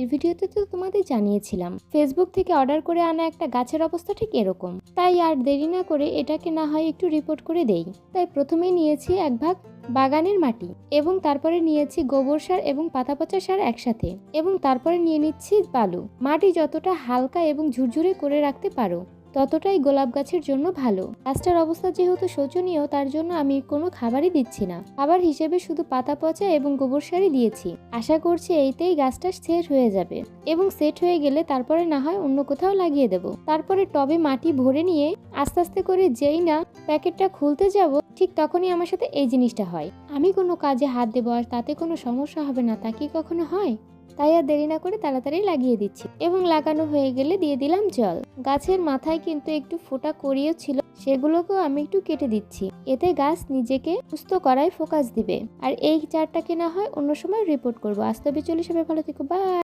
এর ভিডিওতে তো তোমাদের জানিয়েছিলাম ফেসবুক থেকে অর্ডার করে আনা একটা গাছের অবস্থা ঠিক এরকম। তাই আর দেরি না করে এটাকে না হয় একটু রিপোর্ট করে দেই। তাই প্রথমে নিয়েছি এক ভাগ বাগানের মাটি এবং তারপরে নিয়েছি গোবর সার এবং পাতা পচা সার একসাথে এবং তারপরে নিয়ে নিচ্ছি বালু। মাটি যতটা হালকা এবং ঝুরঝুরে করে রাখতে পারো ততটাই গোলাপ গাছের জন্য ভালো। গাছটার অবস্থা যেহেতু শোচনীয়, তার জন্য আমি কোনো খাবারই দিচ্ছি না। খাবার হিসেবে শুধু পাতা পচা এবং গোবর সারই দিয়েছি। আশা করছি এইতেই গাছটা সেট হয়ে যাবে। এবং সেট হয়ে গেলে তারপরে না হয় অন্য কোথাও লাগিয়ে দেব। তারপরে টবে মাটি ভরে নিয়ে আস্তে আস্তে করে যেই না প্যাকেটটা খুলতে যাব, ঠিক তখনই আমার সাথে এই জিনিসটা হয়। আমি কোনো কাজে হাত দেবো আর তাতে কোনো সমস্যা হবে না, তা কি কখনো হয়? তাই আর দেরি না করে তাড়াতাড়ি লাগিয়ে দিচ্ছি। এবং লাগানো হয়ে গেলে দিয়ে দিলাম জল। গাছের মাথায় কিন্তু একটু ফোটা করিয়েও ছিল, সেগুলোকেও আমি একটু কেটে দিচ্ছি। এতে গাছ নিজেকে সুস্থ করায় ফোকাস দিবে। আর এই চারটা কেনা হয় অন্য সময় রিপোর্ট করব। আস্তে তবে সবাই, ভালো থেকো বাই